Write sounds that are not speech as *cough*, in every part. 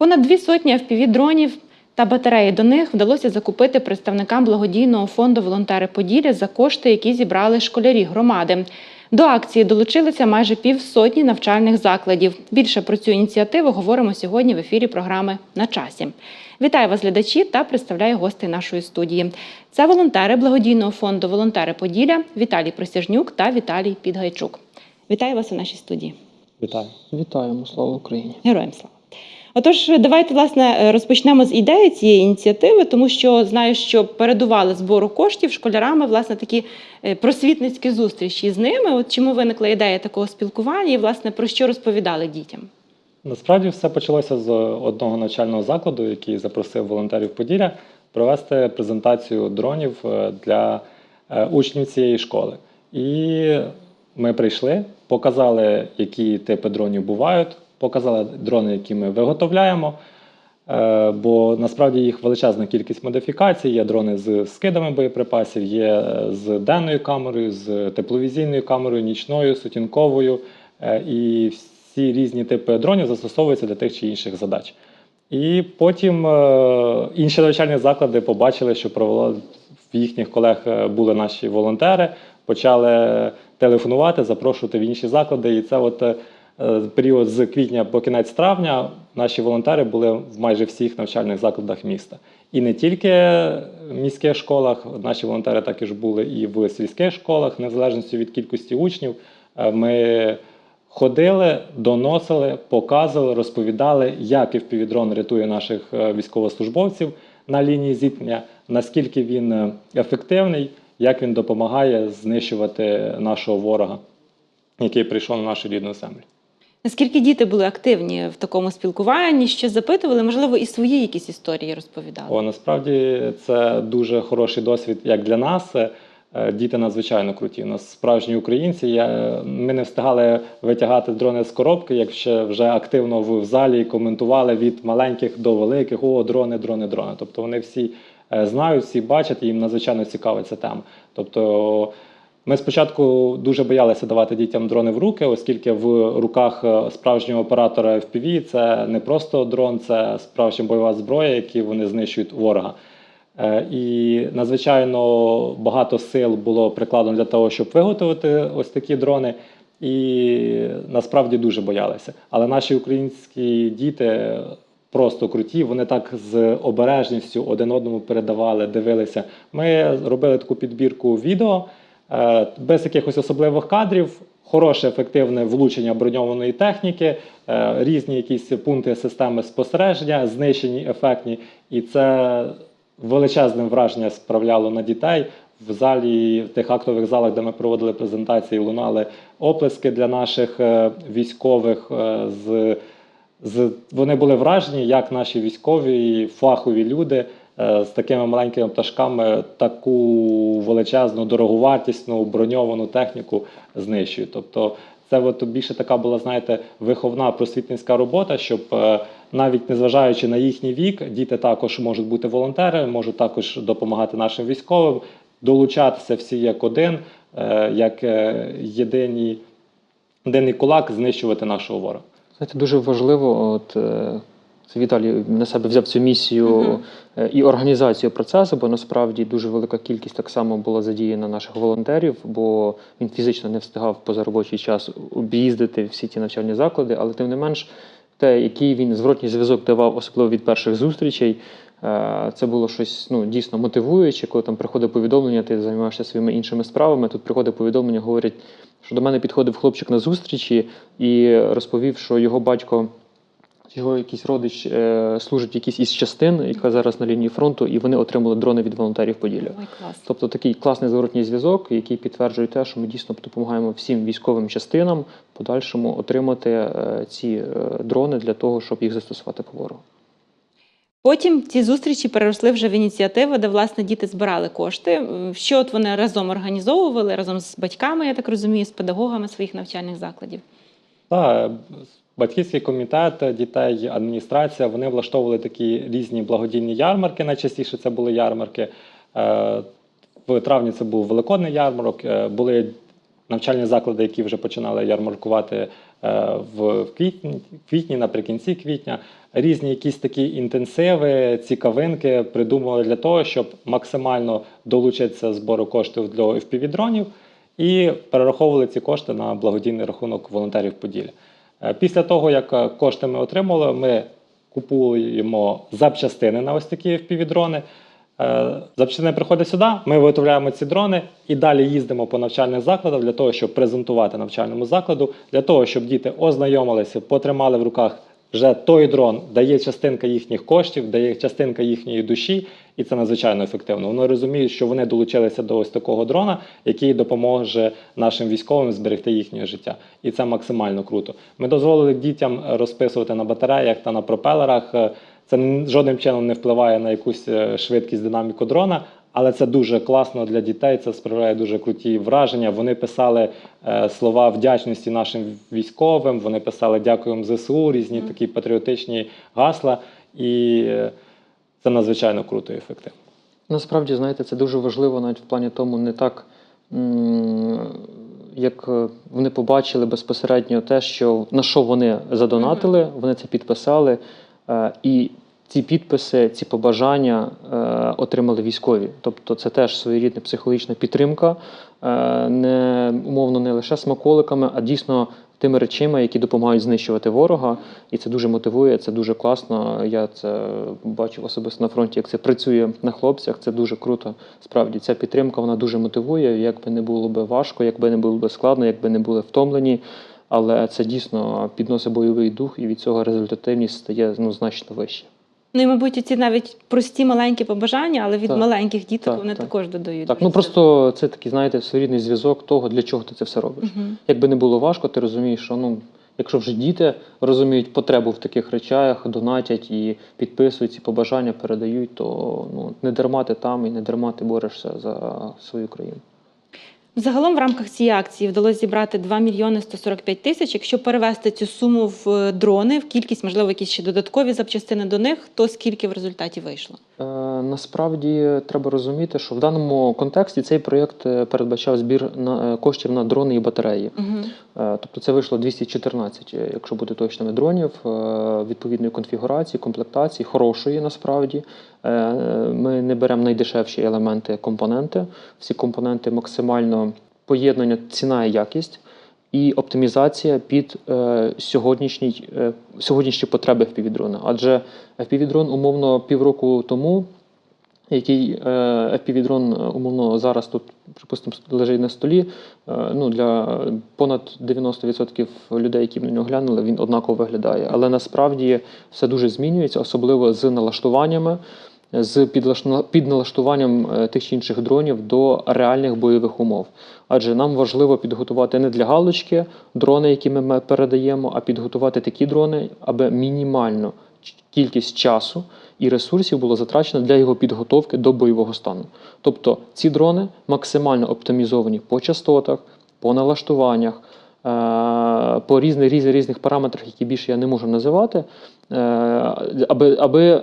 Понад дві сотні FPV-дронів та батареї до них вдалося закупити представникам благодійного фонду Волонтери Поділля за кошти, які зібрали школярі громади. До акції долучилися майже півсотні навчальних закладів. Більше про цю ініціативу говоримо сьогодні в ефірі програми на часі. Вітаю вас, глядачі, та представляю гостей нашої студії. Це волонтери благодійного фонду Волонтери Поділля Віталій Присяжнюк та Віталій Підгайчук. Вітаю вас у нашій студії. Вітаю. Вітаємо, слава Україні! Героям слава. Отож, давайте власне розпочнемо з ідеї цієї ініціативи, тому що знаю, що передували збору коштів школярами власне такі е, просвітницькі зустрічі з ними. От чому виникла ідея такого спілкування, і власне про що розповідали дітям? Насправді все почалося з одного навчального закладу, який запросив волонтерів Поділля провести презентацію дронів е, для е, учнів цієї школи. І ми прийшли, показали, які типи дронів бувають, показали дрони, які ми виготовляємо. Е, Бо насправді їх величезна кількість модифікацій. Є дрони з скидами боєприпасів, є е, з денною камерою, з тепловізійною камерою, нічною, сутінковою. Е, І всі різні типи дронів застосовуються для тих чи інших задач. І потім інші навчальні заклади побачили, що в їхніх колег були наші волонтери, почали телефонувати, запрошувати в інші заклади. І це от період з квітня по кінець травня наші волонтери були в майже всіх навчальних закладах міста. І не тільки в міських школах, наші волонтери також були і в сільських школах, незалежно від кількості учнів. Е, Ми ходили, доносили, показували, розповідали, як FPV-дрон рятує наших е, військовослужбовців на лінії зіткнення, наскільки він е, ефективний, як він допомагає знищувати нашого ворога, який прийшов на нашу рідну землю. Наскільки діти були активні в такому спілкуванні, що запитували, можливо, і свої якісь історії розповідали? О, насправді це дуже хороший досвід як для нас. Е, Діти надзвичайно круті. У нас справжні українці. Я, ми не встигали витягати дрони з коробки, як ще вже активно в залі коментували від маленьких до великих. О, дрони, дрони, дрони. Тобто вони всі е, знають, всі бачать, їм надзвичайно цікава ця тема. Тобто ми спочатку дуже боялися давати дітям дрони в руки, оскільки в руках е, справжнього оператора FPV це не просто дрон, це справжня бойова зброя, які вони знищують ворога. Е, І надзвичайно багато сил було прикладено для того, щоб виготовити ось такі дрони. І насправді дуже боялися. Але наші українські діти просто круті. Вони так з обережністю один одному передавали, дивилися. Ми робили таку підбірку відео без якихось особливих кадрів. Хороше ефективне влучення броньованої техніки, е, різні якісь пункти системи спостереження, знищені, ефектні, і це величезним враження справляло на дітей. В залі, в тих актових залах, де ми проводили презентації, лунали оплески для наших е, військових. е, з, з, вони були вражені, як наші військові, фахові люди е, з такими маленькими пташками таку величезну, дороговартісну броньовану техніку знищують. Тобто, це от більше така була, знаєте, виховна просвітницька робота, щоб е, навіть незважаючи на їхній вік, діти також можуть бути волонтери, можуть також допомагати нашим військовим, долучатися всі як один, е, як е, єдині, єдиний кулак знищувати нашого ворога. Знаєте, дуже важливо, от е, це Віталій на себе взяв цю місію Мгм. е, і організацію процесу, бо насправді дуже велика кількість так само була задіяна наших волонтерів, бо він фізично не встигав поза робочий час об'їздити всі ті навчальні заклади, але тим не менш, те, який він зворотній зв'язок давав, особливо від перших зустрічей. е, Це було щось ну, дійсно мотивуюче, коли там приходить повідомлення, ти займаєшся своїми іншими справами. Тут приходить повідомлення, говорять, що до мене підходив хлопчик на зустрічі і розповів, що його батько, його якийсь родич е, служить в якійсь із частин, яка зараз на лінії фронту, і вони отримали дрони від волонтерів Поділля. Ой, клас. Тобто такий класний зворотній зв'язок, який підтверджує те, що ми дійсно допомагаємо всім військовим частинам в подальшому отримати е, ці е, дрони для того, щоб їх застосувати по ворогу. Потім ці зустрічі переросли вже в ініціативу, де власне діти збирали кошти. Що от вони разом організовували разом з батьками, я так розумію, з педагогами своїх навчальних закладів. Так, батьківський комітет дітей, адміністрація вони влаштовували такі різні благодійні ярмарки. Найчастіше це були ярмарки. Е, В травні це був великодний ярмарок. е, Були навчальні заклади, які вже починали ярмаркувати е, в квітні, квітні, наприкінці квітня, різні якісь такі інтенсиви, цікавинки придумали для того, щоб максимально долучитися збору коштів для FPV-дронів і перераховували ці кошти на благодійний рахунок волонтерів Поділля. Е, Після того, як е, кошти ми отримали, ми купуємо запчастини на ось такі FPV-дрони. Е, Запчастини приходять сюди, ми виготовляємо ці дрони і далі їздимо по навчальних закладах для того, щоб презентувати навчальному закладу, для того, щоб діти ознайомилися, потримали в руках вже той дрон, дає частинка їхніх коштів, дає частинка їхньої душі, і це надзвичайно ефективно. Вони розуміють, що вони долучилися до ось такого дрона, який допоможе нашим військовим зберегти їхнє життя. І це максимально круто. Ми дозволили дітям розписувати на батареях та на пропелерах. Це жодним чином не впливає на якусь е, швидкість динаміку дрона, але це дуже класно для дітей. Це справляє дуже круті враження. Вони писали е, слова вдячності нашим військовим. Вони писали дякуємо ЗСУ, різні такі патріотичні гасла. І е, це надзвичайно круто і ефективно. Насправді, знаєте, це дуже важливо навіть в плані тому, не так, м, як е, вони побачили безпосередньо те, що на що вони задонатили, вони це підписали. е, І ці підписи, ці побажання е, отримали військові. Тобто це теж своєрідна психологічна підтримка, е, не умовно не лише смаколиками, а дійсно тими речами, які допомагають знищувати ворога. І це дуже мотивує, це дуже класно. Я це бачив особисто на фронті, як це працює на хлопцях. Це дуже круто. Справді ця підтримка вона дуже мотивує. Як би не було би важко, як би не було би складно, як би не були втомлені. Але це дійсно підносить бойовий дух, і від цього результативність стає ну, значно вище. Ну і, мабуть, ці навіть прості маленькі побажання, але від Так. маленьких діток Так, вони так. також додають. Так, ну просто це такий, знаєте, своєрідний зв'язок того, для чого ти це все робиш. Угу. Якби не було важко, ти розумієш, що ну, якщо вже діти розуміють потребу в таких речах, донатять і підписують ці побажання, передають, то ну, не дарма ти там і не дарма ти борешся за свою країну. Загалом в рамках цієї акції вдалося зібрати 2 мільйони 145 тисяч. Якщо перевести цю суму в е, дрони, в кількість, можливо, якісь ще додаткові запчастини до них, то скільки в результаті вийшло? Е, насправді треба розуміти, що в даному контексті цей проєкт е, передбачав збір на, е, коштів на дрони і батареї. Угу. Е, Тобто це вийшло 214, е, якщо бути точними, дронів е, відповідної конфігурації, комплектації, хорошої насправді. Е, Ми не беремо найдешевші елементи компоненти. Всі компоненти максимально поєднання ціна і якість. І оптимізація під е, сьогоднішній, е, сьогоднішні потреби FPV-дрона. Адже FPV-дрон умовно півроку тому який FPV-дрон умовно зараз тут, припустимо, лежить на столі. Ну, для понад 90% людей, які на нього глянули, він однаково виглядає. Але насправді все дуже змінюється, особливо з налаштуваннями, з підналаштуванням е, тих чи інших дронів до реальних бойових умов. Адже нам важливо підготувати не для галочки дрони, які ми- ми передаємо, а підготувати такі дрони, аби мінімально кількість часу і ресурсів було затрачено для його підготовки до бойового стану. Тобто ці дрони максимально оптимізовані по частотах, по налаштуваннях, е, по різних, різних, різних параметрах, які більше я не можу називати, е, аби, аби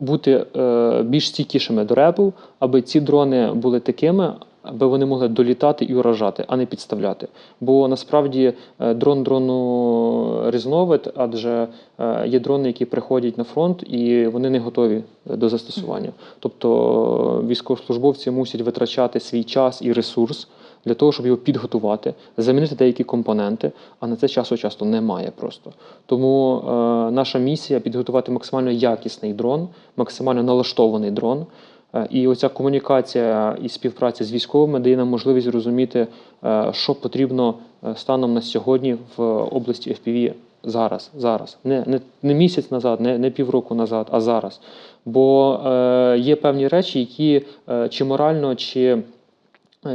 бути е, більш стійкішими до репу, аби ці дрони були такими, аби вони могли долітати і уражати, а не підставляти. Бо насправді е, дрон дрону різновид, адже е, є дрони, які приходять на фронт і вони не готові до застосування. Тобто е, військовослужбовці мусять витрачати свій час і ресурс для того, щоб його підготувати, замінити деякі компоненти, а на це часу часто немає просто. Тому е, наша місія підготувати максимально якісний дрон, максимально налаштований дрон. Е, І оця комунікація і співпраця з військовими дає нам можливість розуміти, е, що потрібно е, станом на сьогодні в області FPV зараз. зараз. Не, не, не місяць назад, не, не півроку назад, а зараз. Бо е, є певні речі, які е, чи морально, чи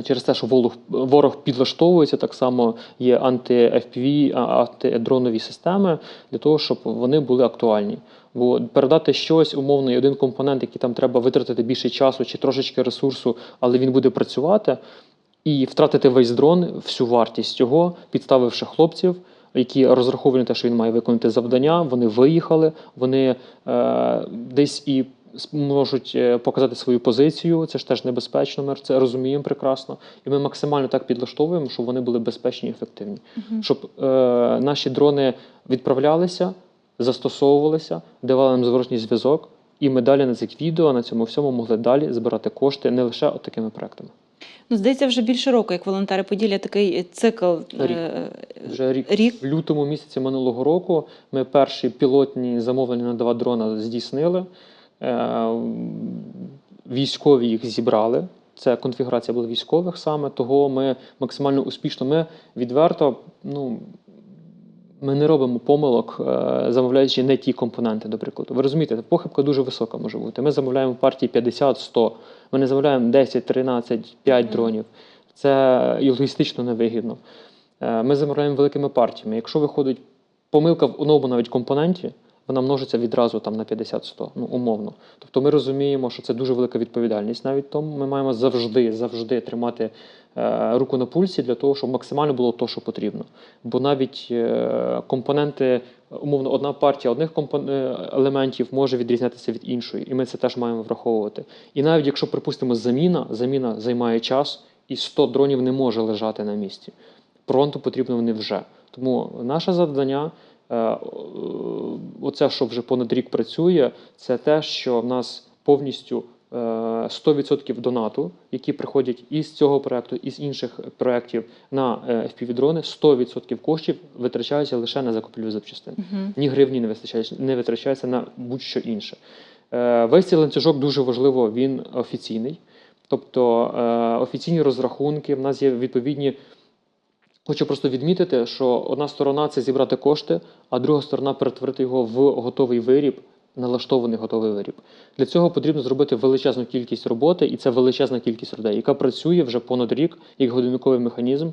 Через те, що ворог, ворог підлаштовується, так само є анти-FPV, антидронові системи для того, щоб вони були актуальні. Бо передати щось, умовно, і один компонент, який там треба витратити більше часу чи трошечки ресурсу, але він буде працювати, і втратити весь дрон, всю вартість цього, підставивши хлопців, які розраховані на те, що він має виконати завдання. Вони виїхали, вони е, десь і можуть е, показати свою позицію. Це ж теж небезпечно. Ми це розуміємо прекрасно. І ми максимально так підлаштовуємо, щоб вони були безпечні і ефективні. Щоб е, наші дрони відправлялися, застосовувалися, давали нам зворотній зв'язок, і ми далі на цих відео, на цьому всьому могли далі збирати кошти не лише от такими проектами. Ну, здається, вже більше року, як волонтери Поділля, такий цикл Рік. е, Вже рік рік. в лютому місяці минулого року ми перші пілотні замовлення на два дрона здійснили. Е, Військові їх зібрали. Це конфігурація була військових саме, того ми максимально успішно. Ми відверто, ну. Ми не робимо помилок, е, замовляючи не ті компоненти, до прикладу. Ви розумієте, похибка дуже висока може бути. Ми замовляємо партії 50-100, ми не замовляємо 10, 13, 5 Мгм. дронів. Це і логістично невигідно. Е, Ми замовляємо великими партіями. Якщо виходить помилка в одному навіть компоненті, вона множиться відразу там на 50-100, ну умовно. Тобто ми розуміємо, що це дуже велика відповідальність. Навіть тому ми маємо завжди, завжди тримати е, руку на пульсі для того, щоб максимально було то, що потрібно. Бо навіть е, компоненти, умовно, одна партія одних компон- е, елементів може відрізнятися від іншої, і ми це теж маємо враховувати. І навіть якщо, припустимо, заміна, заміна займає час, і 100 дронів не може лежати на місці. Пронто потрібно вони вже. Тому наше завдання, оце, що вже понад рік працює, це те, що в нас повністю е, 100% донату, які приходять із цього проекту, із інших проєктів на е, FPV-дрони, 100% коштів витрачаються лише на закупівлю запчастин. Мгм. Ні гривні не вистачається, не витрачається на будь-що інше. Е, Весь цей ланцюжок дуже важливо, він офіційний. Тобто е, офіційні розрахунки, в нас є відповідні. Хочу просто відмітити, що одна сторона це зібрати кошти, а друга сторона перетворити його в готовий виріб, налаштований готовий виріб. Для цього потрібно зробити величезну кількість роботи, і це величезна кількість людей, яка працює вже понад рік як годинниковий механізм.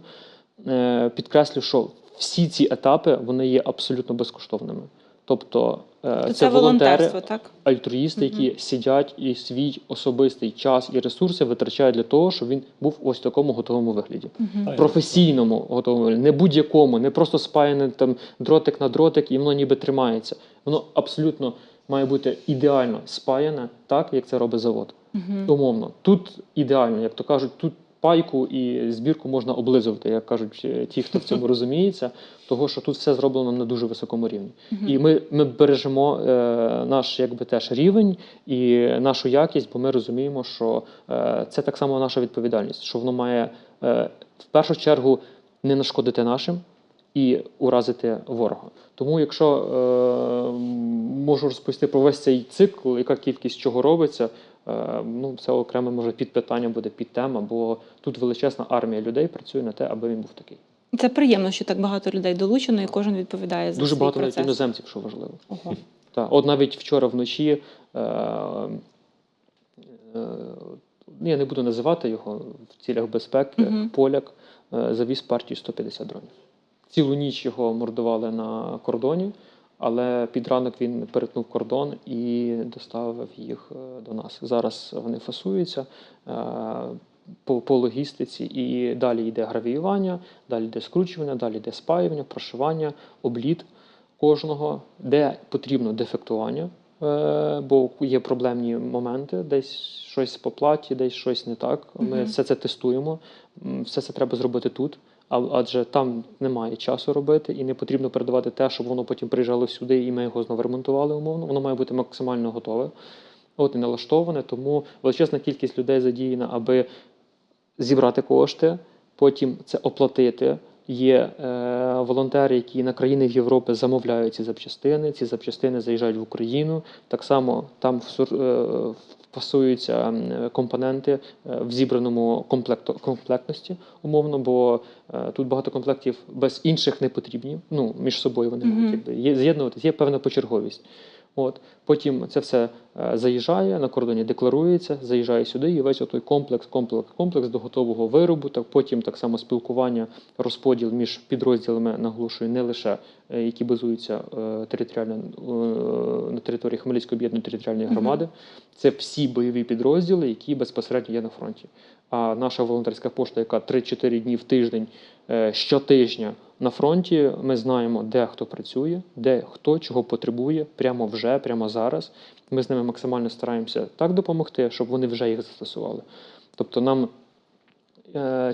Е, Підкреслю, що всі ці етапи вони є абсолютно безкоштовними. Тобто Це, це волонтери, волонтерство, так? альтруїсти, які сидять і свій особистий час і ресурси витрачають для того, щоб він був ось в такому готовому вигляді. Так. Професійному готовому вигляді, не будь-якому, не просто спаяне там дротик на дротик, і воно ніби тримається. Воно абсолютно має бути ідеально спаяне, так як це робить завод. Мгм. Умовно, тут ідеально, як то кажуть, тут пайку і збірку можна облизувати, як кажуть е, ті, хто в цьому *laughs* розуміється, того що тут все зроблено на дуже високому рівні. І ми, ми бережемо е, наш якби теж рівень і нашу якість, бо ми розуміємо, що е, це так само наша відповідальність, що воно має е, в першу чергу не нашкодити нашим і уразити ворога. Тому, якщо е, можу розповісти про весь цей цикл, яка кількість чого робиться, ну це окреме може підпитання буде під тема, бо тут величезна армія людей працює на те, аби він був такий. Це приємно, що так багато людей долучено, і кожен відповідає за Дуже свій багато процес. іноземців, що важливо. Ого. *laughs* Так, от навіть вчора вночі, е, е, ну, я не буду називати його в цілях безпеки, Мгм. поляк е, завіз партію 150 дронів. Цілу ніч його мордували на кордоні, але під ранок він перетнув кордон і доставив їх е, до нас. Зараз вони фасуються. е, По, по логістиці, і далі йде гравіювання, далі йде скручування, далі йде спаювання, прошивання, обліт кожного, де потрібно дефектування, е, бо є проблемні моменти, десь щось по платі, десь щось не так. Ми Мгм. все це тестуємо. Все це треба зробити тут, адже там немає часу робити, і не потрібно передавати те, щоб воно потім приїжджало сюди, і ми його знову ремонтували умовно. Воно має бути максимально готове. От і налаштоване, тому величезна кількість людей задіяна, аби зібрати кошти, потім це оплатити. Є е, волонтери, які на країни Європи замовляють ці запчастини. Ці запчастини заїжджають в Україну. Так само там всур- е, пасуються м, компоненти е, в зібраному комплекту, комплектності, умовно, бо е, тут багато комплектів без інших не потрібні. Ну, між собою вони можуть якби, є, з'єднуватися, є певна почерговість. От. Потім це все е, заїжджає на кордоні, декларується, заїжджає сюди, і весь той комплекс, комплекс, комплекс до готового виробу. Так потім так само спілкування, розподіл між підрозділами, наголошую, не лише е, які базуються е, територіально на території Хмельницької об'єднаної територіальної громади. Це всі бойові підрозділи, які безпосередньо є на фронті. А наша волонтерська пошта, яка 3-4 дні в тиждень щотижня на фронті, ми знаємо, де хто працює, де хто чого потребує, прямо вже, прямо зараз. Ми з ними максимально стараємося так допомогти, щоб вони вже їх застосували. Тобто нам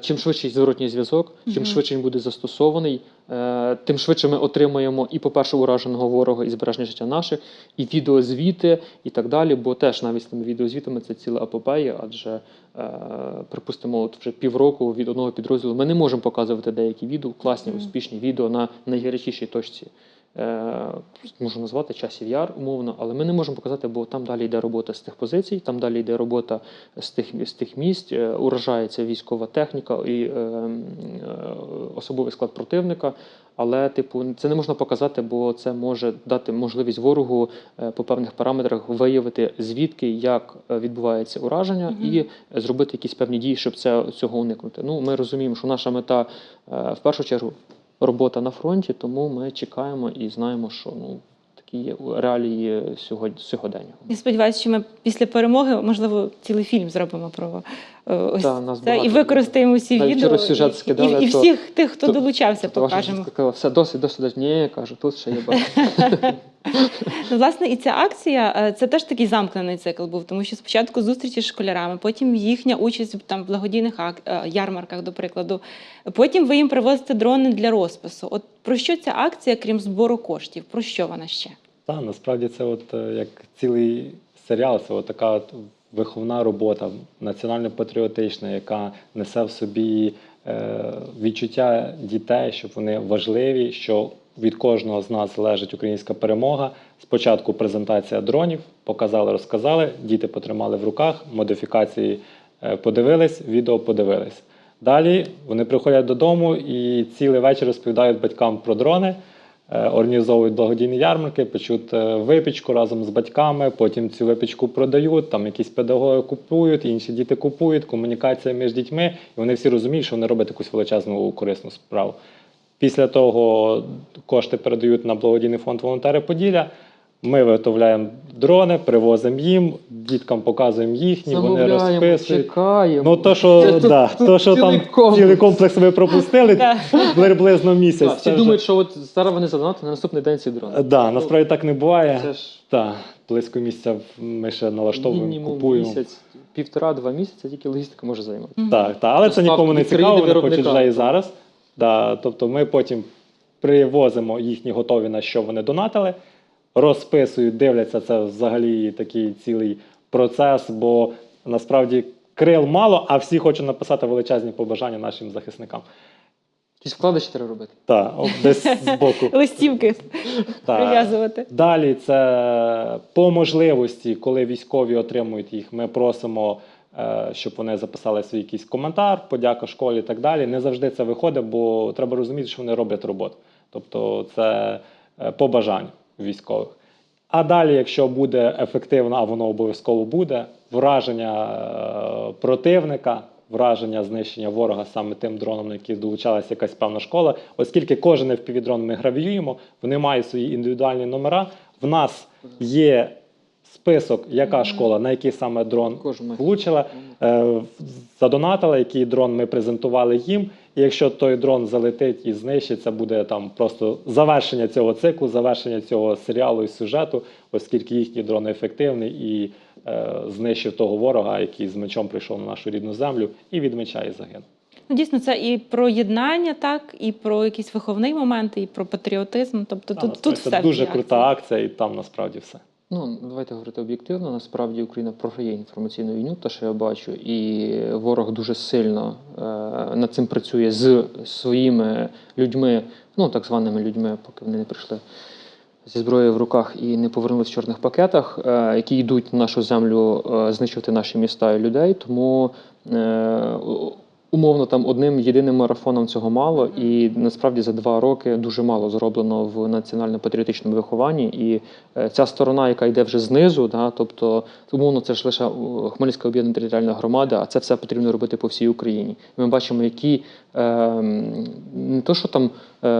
чим швидший зворотній зв'язок, чим швидше він буде застосований, е, тим швидше ми отримаємо і, по-перше, ураженого ворога, і збереження життя наших, і відеозвіти, і так далі. Бо теж навіть з тими відеозвітами це ціла апопея, адже, е, припустимо, от вже півроку від одного підрозділу ми не можемо показувати деякі відео, класні, успішні відео на найгарячішій точці. Е, можу назвати часів яр умовно, але ми не можемо показати, бо там далі йде робота з тих позицій, там далі йде робота з тих, з тих місць, е, уражається військова техніка і е, е, особовий склад противника. Але, типу, це не можна показати, бо це може дати можливість ворогу по певних параметрах виявити звідки як відбувається ураження, Мгм. і зробити якісь певні дії, щоб це цього уникнути. Ну, ми розуміємо, що наша мета в першу чергу робота на фронті, тому ми чекаємо і знаємо, що ну такі є реалії сьогодні сьогодення. Я сподіваюся, що ми після перемоги, можливо, цілий фільм зробимо про е, ось да, нас це і використаємо всі Навіть відео. сюжет і- скидали, і, і і всіх тих, хто то- долучався, то, покажемо. сказала, все досить, досить, досить. Ні, я кажу, тут ще є багато. *laughs* Ну, власне, і ця акція е, це теж такий замкнений цикл був, тому що спочатку зустрічі з школярами, потім їхня участь там в благодійних е, ярмарках, до прикладу. Потім ви їм привозите дрони для розпису. От про що ця акція, крім збору коштів? Про що вона ще? Та насправді це от е, як цілий серіал, це от така виховна робота, національно-патріотична, яка несе в собі відчуття дітей, щоб вони важливі, що від кожного з нас залежить українська перемога. Спочатку презентація дронів, показали, розказали, діти потримали в руках, модифікації е, подивились, відео подивились. Далі вони приходять додому і цілий вечір розповідають батькам про дрони е, організовують благодійні ярмарки, печуть е, випічку разом з батьками, потім цю випічку продають, там якісь педагоги купують, інші діти купують, комунікація між дітьми, і вони всі розуміють, що вони роблять якусь величезну корисну справу. Після того кошти передають на благодійний фонд волонтери Поділля. Ми виготовляємо дрони, привозимо їм, діткам показуємо їхні, вони розписують. чекаємо. Ну, то, що, *laughs* Це да, то, що цілий там комплекс. цілий комплекс ви пропустили *laughs* приблизно місяць. Так, всі це вже- думають, що от зараз вони задонатили на наступний день ці дрони. Да, насправді так не буває. Це ж Так, близько місяця ми ще налаштовуємо, мінімум купуємо. місяць, півтора-два місяці, тільки логістика може займати. Так, так, але це нікому не цікаво, вони хочуть вже і зараз. Да, тобто ми потім привозимо їхні готові, на що вони донатили, розписують, дивляться це взагалі такий цілий процес, бо насправді крил мало, а всі хочуть написати величезні побажання нашим захисникам. Якісь вкладиші треба робити. Так, десь збоку. *laughs* Листівки *laughs* Так. прив'язувати. Далі це по можливості, коли військові отримують їх, ми просимо, щоб вони записали свій якийсь коментар, подяка школі і так далі. Не завжди це виходить, бо треба розуміти, що вони роблять роботу. Тобто це е, по бажанню військових. А далі, якщо буде ефективно, а воно обов'язково буде, враження е, противника, враження знищення ворога саме тим дроном, на який долучалася якась певна школа, оскільки кожен FPV-дрон ми гравіюємо, вони мають свої індивідуальні номера. В нас є список, яка школа, на який саме дрон влучила, е, задонатила, який дрон ми презентували їм. І якщо той дрон залетить і знищить, це буде там просто завершення цього циклу, завершення цього серіалу і сюжету, оскільки їхній дрон ефективний і е, знищив того ворога, який з мечом прийшов на нашу рідну землю, і від меча і загинув. Ну, дійсно, це і про єднання, так, і про якийсь виховний момент, і про патріотизм. Тобто Та, тут, тут це все. дуже крута акція, і там насправді все. Ну, давайте говорити об'єктивно. Насправді Україна програє інформаційну війну, те, що я бачу, і ворог дуже сильно е, над цим працює з своїми людьми, ну так званими людьми, поки вони не прийшли зі зброєю в руках і не повернулись в чорних пакетах, е, які йдуть на нашу землю е, знищувати наші міста і людей. Тому е, умовно там одним єдиним марафоном цього мало, і насправді за два роки дуже мало зроблено в національно-патріотичному вихованні. І е, ця сторона, яка йде вже знизу, да, тобто умовно, це ж лише Хмельницька об'єднана територіальна громада, а це все потрібно робити по всій Україні. Ми бачимо, які е, не то, що там е,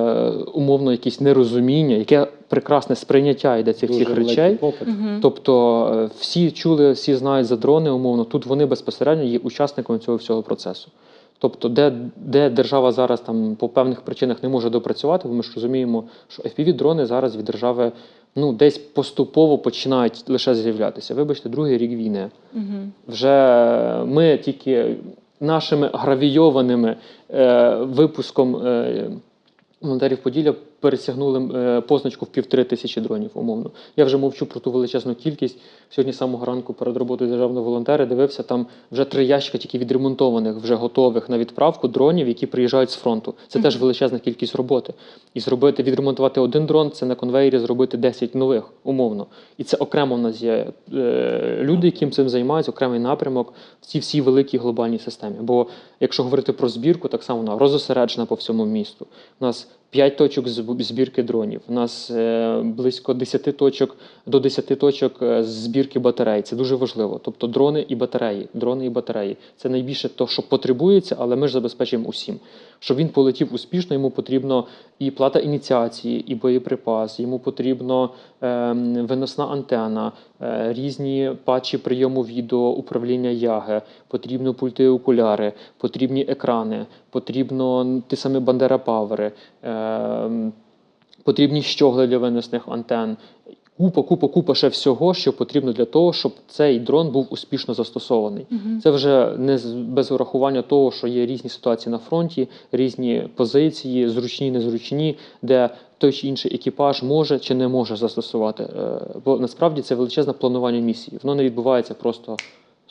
умовно якісь нерозуміння, яке прекрасне сприйняття йде цих всіх речей. попит. Тобто е, всі чули, всі знають за дрони, умовно. Тут вони безпосередньо є учасниками цього всього процесу. Тобто, де, де держава зараз там по певних причинах не може допрацювати, бо ми ж розуміємо, що FPV-дрони зараз від держави ну, десь поступово починають лише з'являтися. Вибачте, другий рік війни. Угу. Вже ми тільки нашими гравійованими е, випуском е, волонтерів Поділля пересягнули е, позначку в півтори тисячі дронів, умовно. Я вже мовчу про ту величезну кількість. Сьогодні самого ранку перед роботою державного волонтера дивився там вже три ящика тільки відремонтованих, вже готових на відправку дронів, які приїжджають з фронту. Це теж величезна кількість роботи. І зробити, відремонтувати один дрон це на конвейері зробити 10 нових, умовно. І це окремо в нас є е, люди, яким цим займаються, окремий напрямок в цій всій великій глобальній системі. Бо якщо говорити про збірку, так само вона розосереджена по всьому місту. У нас 5 точок зб- збірки дронів. У нас е, близько 10 точок до 10 точок е, збірки батарей. Це дуже важливо. Тобто дрони і батареї. Дрони і батареї. Це найбільше то, що потребується, але ми ж забезпечуємо усім. Щоб він полетів успішно, йому потрібно і плата ініціації, і боєприпас, йому потрібно ем, виносна антена, е, різні патчі прийому відео, управління яге, потрібно пульти окуляри, потрібні екрани, потрібно ті самі бандера павери, ем, потрібні щогли для виносних антен. Купа, купа, купа ще всього, що потрібно для того, щоб цей дрон був успішно застосований. Угу. Це вже не без урахування того, що є різні ситуації на фронті, різні позиції, зручні, незручні, де той чи інший екіпаж може чи не може застосувати. Е, Бо насправді це величезне планування місії. Воно не відбувається просто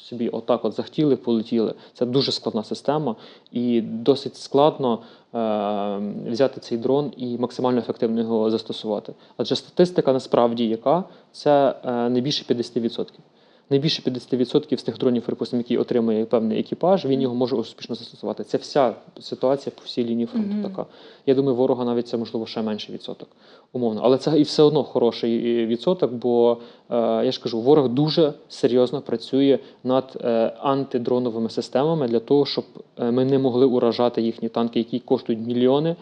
собі отак, от захотіли, полетіли. Це дуже складна система, і досить складно е, взяти цей дрон і максимально ефективно його застосувати. Адже статистика насправді яка це е, не більше 50%. Не більше 50% з тих дронів, припустимо, які отримує певний екіпаж, він його може успішно застосувати. Це вся ситуація по всій лінії фронту. Мгм. Така я думаю, ворога навіть це можливо ще менший відсоток, умовно. Але це і все одно хороший е, відсоток, бо е, я ж кажу, ворог дуже серйозно працює над е, антидроновими системами для того, щоб е, ми не могли уражати їхні танки, які коштують мільйони.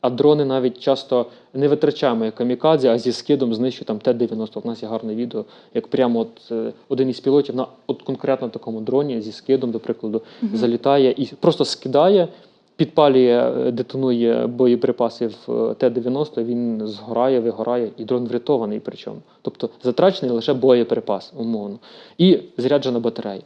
А дрони навіть часто не витрачаємо як камікадзе, а зі скидом знищують там Т-90. У нас є гарне відео, як прямо от е, один із пілотів на от конкретно такому дроні зі скидом, до прикладу, залітає і просто скидає, підпалює, е, детонує боєприпаси в е, Т-90, він згорає, вигорає, і дрон врятований причому. Тобто затрачений лише боєприпас, умовно, і заряджена батарея.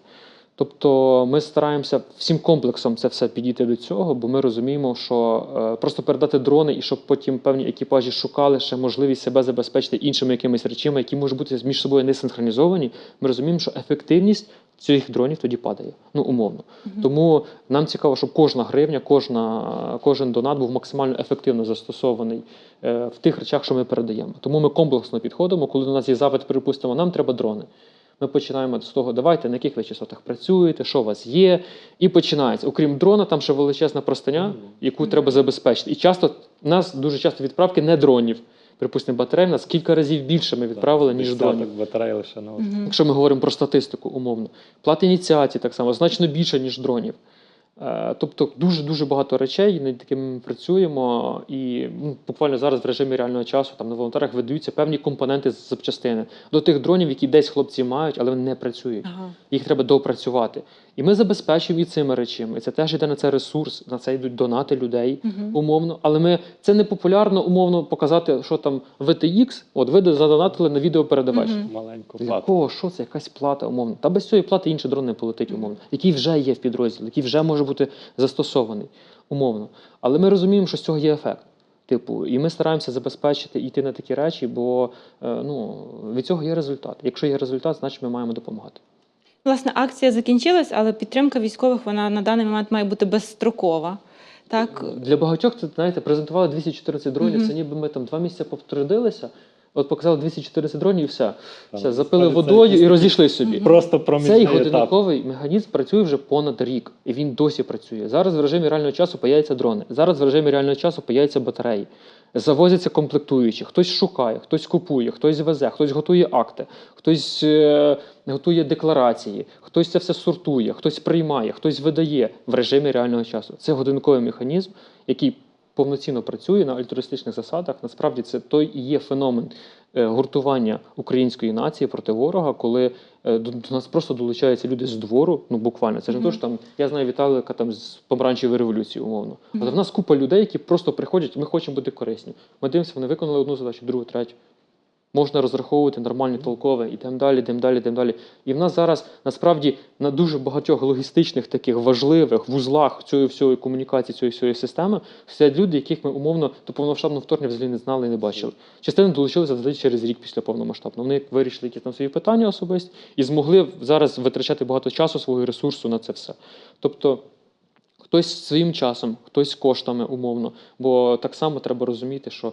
Тобто ми стараємося всім комплексом це все підійти до цього, бо ми розуміємо, що е, просто передати дрони і щоб потім певні екіпажі шукали ще можливість себе забезпечити іншими якимись речами, які можуть бути між собою не синхронізовані. Ми розуміємо, що ефективність цих дронів тоді падає. Ну умовно. Тому нам цікаво, щоб кожна гривня, кожна, кожен донат був максимально ефективно застосований е, в тих речах, що ми передаємо. Тому ми комплексно підходимо, коли до нас є запит, припустимо, нам треба дрони. Ми починаємо з того, давайте на яких ви частотах працюєте, що у вас є, і починається. Окрім дрона, там ще величезна простиня, яку треба забезпечити. І часто у нас дуже часто відправки не дронів. Припустимо, батарей в нас кілька разів більше ми відправили, ніж дронів. батарей лише на. Якщо ми говоримо про статистику, умовно, плата ініціації так само значно більше, ніж дронів. Е, Тобто дуже дуже багато речей, над якими ми працюємо, і ну, буквально зараз в режимі реального часу там на волонтерах видаються певні компоненти з запчастини до тих дронів, які десь хлопці мають, але вони не працюють. Ага. Їх треба доопрацювати. І ми забезпечуємо і цими речами. І це теж йде на це ресурс, на це йдуть донати людей Мгм. умовно. Але ми це не популярно умовно показати, що там VTX, от ви задонатили на відеопередавач. Мгм. маленьку Для кого? Що це? Якась плата, умовно. Та без цієї плати інший дрон не полетить, умовно, який вже є в підрозділі, який вже може бути застосований, умовно. Але ми розуміємо, що з цього є ефект. Типу, і ми стараємося забезпечити йти на такі речі, бо е, ну, від цього є результат. Якщо є результат, значить ми маємо допомагати. Власне, акція закінчилась, але підтримка військових вона на даний момент має бути безстрокова. Так, Для багатьох це знаєте, презентували 214 дронів. Мгм. Це ніби ми там два місяці повтрудилися. От показали 214 дронів і все. Все запили водою і якийсь розійшлись собі. Просто Цей етап. годинниковий механізм працює вже понад рік, і він досі працює. Зараз в режимі реального часу появляються дрони. Зараз в режимі реального часу появляються батареї. Завозяться комплектуючі, хтось шукає, хтось купує, хтось везе, хтось готує акти, хтось е, готує декларації, хтось це все сортує, хтось приймає, хтось видає в режимі реального часу. Це годинниковий механізм, який повноцінно працює на альтруїстичних засадах. Насправді це той і є феномен е, гуртування української нації проти ворога, коли е, до, нас просто долучаються люди з двору. Ну буквально це ж не то, що там я знаю Віталика там з помаранчевої революції, умовно. Але в нас купа людей, які просто приходять, ми хочемо бути корисні. Ми дивимося, вони виконали одну задачу, другу, третю. Можна розраховувати нормальне толкове, ідемо далі, йдемо далі, йдемо далі. І в нас зараз насправді на дуже багатьох логістичних таких важливих вузлах цієї всієї комунікації, цієї всієї системи сидять люди, яких ми умовно до повномасштабного вторгнення взагалі не знали і не бачили. Частина долучилися взагалі через рік після повномасштабного. Вони вирішили якісь там свої питання особисті і змогли зараз витрачати багато часу свого ресурсу на це все. Тобто. Хтось своїм часом, хтось коштами умовно. Бо так само треба розуміти, що е,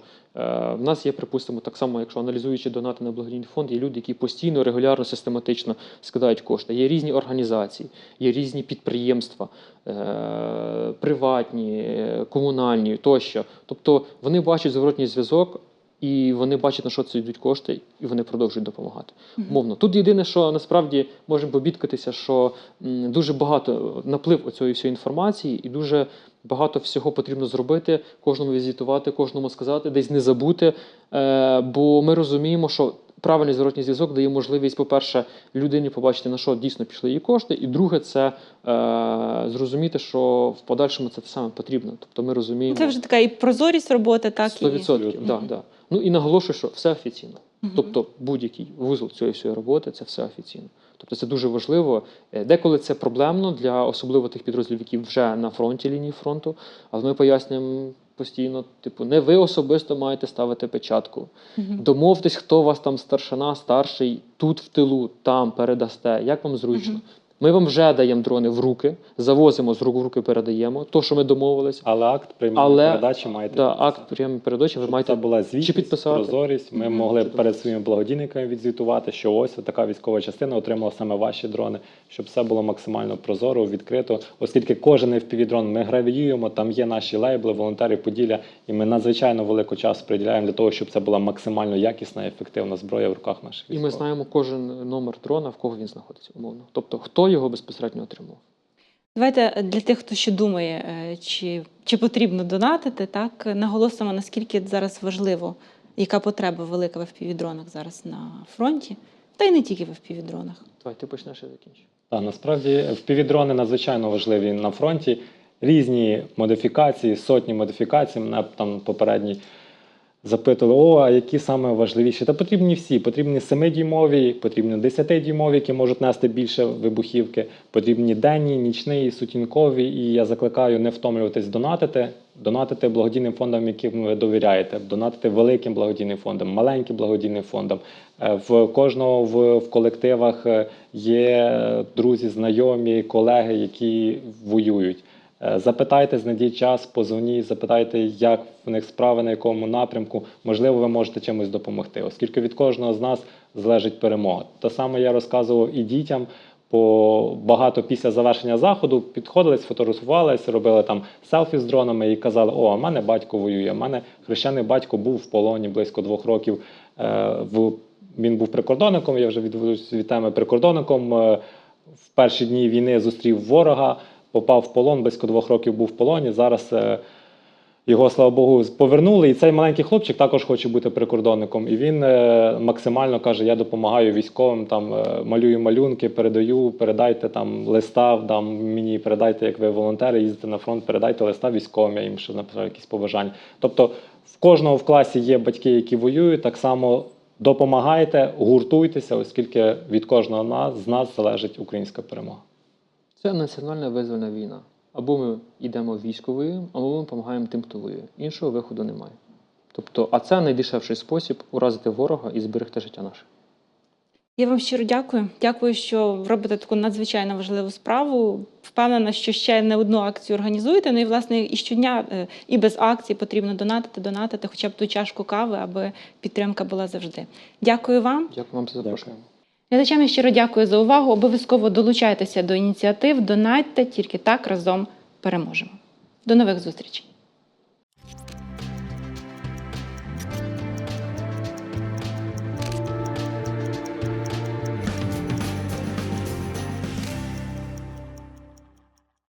в нас є, припустимо, так само, якщо аналізуючи донати на благодійний фонд, є люди, які постійно, регулярно, систематично скидають кошти. Є різні організації, є різні підприємства, е, приватні, е, комунальні тощо. Тобто вони бачать зворотній зв'язок. І вони бачать, на що це йдуть кошти, і вони продовжують допомагати. Мовно. Тут єдине, що насправді можемо побідкатися, що м, дуже багато наплив оцієї всієї інформації, і дуже багато всього потрібно зробити, кожному візитувати, кожному сказати, десь не забути. Е, бо ми розуміємо, що правильний зворотній зв'язок дає можливість, по-перше, людині побачити, на що дійсно пішли її кошти, і друге, це е, зрозуміти, що в подальшому це те саме потрібно. Тобто ми розуміємо. Це вже така і прозорість роботи, так і 100%. Да, да. Ну і наголошую, що все офіційно. Мгм. Тобто будь-який вузол цієї всієї роботи це все офіційно. Тобто це дуже важливо. Е, Деколи це проблемно для особливо тих підрозділів, які вже на фронті лінії фронту. Але ми пояснюємо постійно: типу, не ви особисто маєте ставити печатку. Мгм. Домовтесь, хто у вас там старшина, старший, тут в тилу, там передасте, як вам зручно. Мгм. Ми вам вже даємо дрони в руки, завозимо з рук в руки, передаємо. То, що ми домовились. Але акт приймання Але- передачі маєте Да, акт прийому передачі ви маєте це була звітність, підписати. прозорість. Ми могли Чи перед своїми благодійниками відзвітувати, що ось така військова частина отримала саме ваші дрони, щоб все було максимально прозоро, відкрито. Оскільки кожен FPV-дрон ми гравіюємо, там є наші лейбли, волонтери Поділля, і ми надзвичайно велику час приділяємо для того, щоб це була максимально якісна і ефективна зброя в руках наших І ми знаємо кожен номер дрона, в кого він знаходиться, умовно. Тобто, хто його безпосередньо отримав. Давайте для тих, хто ще думає, е, чи, чи потрібно донатити, так наголосимо, наскільки зараз важливо, яка потреба велика в FPV-дронах зараз на фронті, та й не тільки в FPV-дронах. Давай, ти почнеш я закінчу. Так, насправді впівдрони надзвичайно важливі на фронті. Різні модифікації, сотні модифікацій. Мене там попередній запитували, о, а які саме важливіші? Та потрібні всі. Потрібні 7-дюймові, потрібні 10-дюймові, які можуть нести більше вибухівки, потрібні денні, нічні, сутінкові. І я закликаю не втомлюватись донатити, донатити благодійним фондам, яким ви довіряєте, донатити великим благодійним фондам, маленьким благодійним фондам. Е, В кожного в, в колективах е, є друзі, знайомі, колеги, які воюють. Е, Запитайте, знайдіть час, позвоніть, запитайте, як в них справи, на якому напрямку. Можливо, ви можете чимось допомогти, оскільки від кожного з нас залежить перемога. Те саме я розказував і дітям. По багато після завершення заходу підходили, сфотографувалися, робили там селфі з дронами і казали: О, а мене батько воює. Мене хрещений батько був в полоні близько двох років. Е, в він був прикордонником. Я вже відводусь від теми прикордонником. Е, В перші дні війни зустрів ворога, попав в полон, близько двох років був в полоні. Зараз е, його, слава Богу, повернули. І цей маленький хлопчик також хоче бути прикордонником. І він е, максимально каже: Я допомагаю військовим, там е, малюю малюнки, передаю, передайте там листа, там мені передайте, як ви волонтери, їздите на фронт, передайте листа військовим, я їм ще написав якісь побажання. Тобто в кожного в класі є батьки, які воюють, так само. Допомагайте, гуртуйтеся, оскільки від кожного з нас залежить українська перемога. Це національна визвольна війна. Або ми йдемо в військо воюємо, або ми допомагаємо тим, хто воює. Іншого виходу немає. Тобто, а це найдешевший спосіб уразити ворога і зберегти життя наше. Я вам щиро дякую. Дякую, що робите таку надзвичайно важливу справу. Впевнена, що ще не одну акцію організуєте. Ну і власне і щодня е, і без акцій потрібно донатити, донатити, хоча б ту чашку кави, аби підтримка була завжди. Дякую вам. Дякую вам за запрошення. Глядачам я щиро дякую за увагу. Обов'язково долучайтеся до ініціатив, донатьте, тільки так разом переможемо. До нових зустрічей.